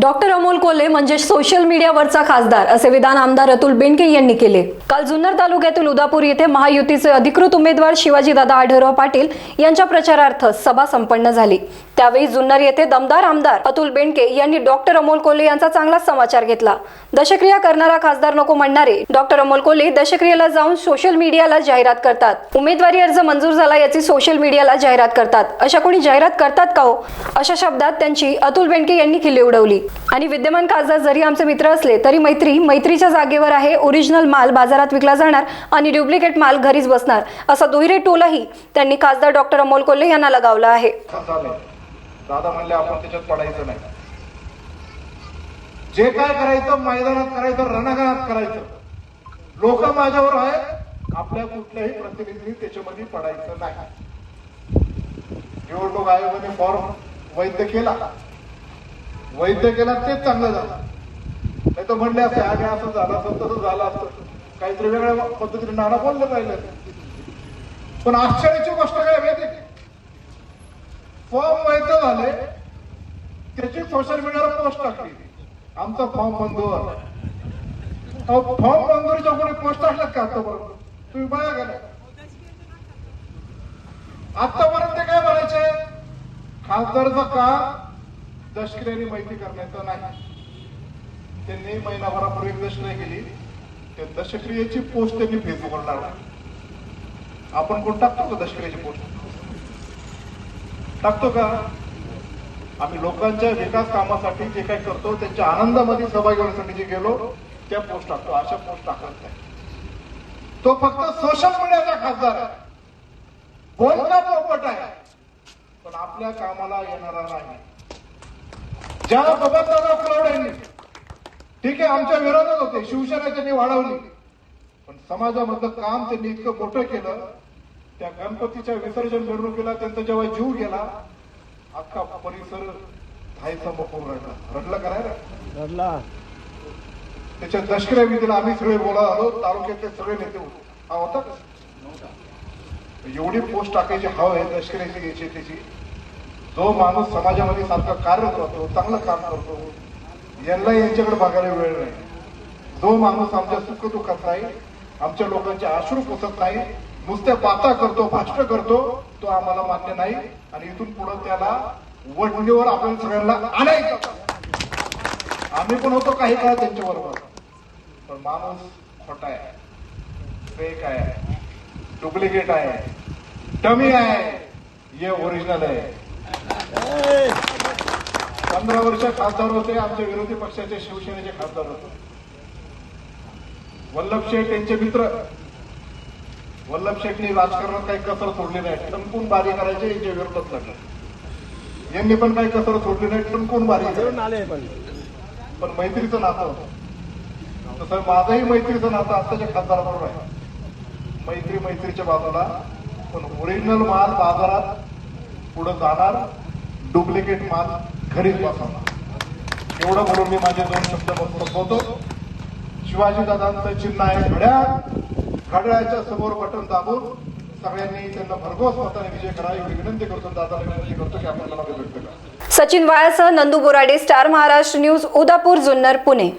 Doctor Amol Kolhe म्हणजे social मीडियावरचा खासदार असे विधान आमदार अतुल बेनके यांनी केले. काल जुन्नर तालुक्यातील उदापूर येथे महायुतीचे अधिकृत उमेदवार शिवाजीदादा आढळराव पाटील यांच्या प्रचारार्थ सभा संपन्न झाली. त्यावेळी जुन्नर येथे दमदार आमदार अतुल बेंडके यांनी डॉक्टर अमोल कोल्हे यांचा चांगला समाचार घेतला. दशक्रिया करणारा खासदार नको म्हणणारे डॉक्टर अमोल कोल्हे दशक्रियेला जाऊन सोशल मीडियाला जाहिरात करतात. उमेदवारी अर्ज मंजूर झाला याची सोशल मीडियाला जाहिरात करतात. अशा कोणी जाहिरात करतात का हो? अशा शब्दात त्यांची अतुल बेंडके यांनी खिल्ली उडवली. आणि विद्यमान खासदार जरी आमचे मित्र असले तरी मैत्री मैत्रीच्या जागेवर आहे. ओरिजिनल माल बाजारात विकला जाणार आणि डुप्लिकेट माल घरीच बसणार. असा दुहेरी टोलाही त्यांनी खासदार डॉक्टर अमोल कोल्हे यांना लगावला आहे. दादा म्हणले आपण त्याच्यात पडायचं नाही. जे काय करायचं मैदानात करायचं रणांगणात करायचं. लोक माझ्यावर आहे आपल्या कुठल्याही प्रतिनिधींनी त्याच्यामध्ये पडायचं नाही. निवडणूक आयोगाने फॉर्म वैध केला. वैध केला तेच चांगलं झालं. नाही तर म्हणले असते अगे असं झालं असं तसं झालं असतं. काहीतरी वेगळ्या पद्धतीने नाना बोललं पाहिलं पण आश्चर्याची गोष्ट काय माहिती फॉर्म वैध झाले त्याची सोशल मीडियावर पोस्ट टाकली. आमचा फॉर्म मंजूर फॉर्म मंजुरीच्या कोणी पोस्ट टाकल्यात का आतापर्यंत? तुम्ही बघा का आतापर्यंत ते काय म्हणायचे? खासदारचा का दशक्रियाने माहिती करण्याचं नाही. त्यांनी महिनाभरापूर्वी दशक्रिया केली. त्या दशक्रियेची पोस्ट त्यांनी फेसबुकवर लावली. आपण कोण टाकतो का दशक्रियाची पोस्ट टाकतो का? आम्ही लोकांच्या विकास कामासाठी जे काही करतो त्यांच्या आनंदामध्ये सहभागी होण्यासाठी जे गेलो त्या पोस्ट टाकतो. अशा पोस्ट टाकत नाही. तो फक्त सोशल मीडियाचा खासदार आहे. बोलता पोपट आहे. पण आपल्या कामाला येणारा नाही. ज्या बबनदादा कुलवडे यांनी ठीक आहे आमच्या विरोधात होते. शिवसेना त्यांनी वाढवली. पण समाजामधलं काम त्यांनी इतकं मोठं केलं त्या गणपतीच्या विसर्जन मिरवणुकीला त्यांचा जेव्हा जीव गेला अख्खा परिसर धायचा बघून रडला. रडलं करायला रडला. त्याच्या दशक्रिया विधीला आम्ही सगळे बोला आलो तालुक्यातले सगळे नेते होते. हा होता? एवढी पोस्ट टाकायची हवं आहे दशक्रियाची घ्यायची त्याची जो माणूस समाजामध्ये सारखं कार्य करतो चांगलं काम करतो यांना यांच्याकडे बघायला वेळ नाही. जो माणूस आमच्या सुख दुःखात नाही आमच्या लोकांचे अश्रू पुसत नाही नुसत्या बाता करतो भाष्ट करतो तो आम्हाला मान्य नाही. आणि इथून पुढे त्याला वडणीवर आपण सगळ्यांना आणायचं. आम्ही पण होतो काही काळ त्यांच्या बरोबर पण माणूस खोटा आहे. फेक आहे. डुप्लिकेट आहे. डमी आहे. हे ओरिजिनल आहे. पंधरा वर्ष खासदार होते आमच्या विरोधी पक्षाचे शिवसेनेचे खासदार होते. वल्लभ शेठ यांचे मित्र. वल्लभ शेठनी राजकारणात काही कसर सोडली नाही टणकून बारी करायचे यांच्या विरोधात लढलं यांनी पण काही कसर सोडली नाही टणकून बारी पण. पण मैत्रीचं नातं. होतं तसं माझंही मैत्रीचं नातं आताच्या खासदाराबरोबर आहे. मैत्री मैत्रीच्या बाजूला पण ओरिजिनल माल बाजारात पुढे जाणार डुप्लिकेट माल घरीच बसवणार. एवढं म्हणून मी माझे दोन शब्द संपवतो शिवाजी दादांचं चिन्ह आहे घड्याळ. घड्याळ्याच्या समोर बटन दाबून सगळ्यांनी त्यांना भरघोस मताने विजय करा. एवढी विनंती करतो दादाला विनंती करतो की आपण मला व्यक्त करा. सचिन वाळसह नंदू बोराडे स्टार महाराष्ट्र न्यूज उदापूर जुन्नर पुणे.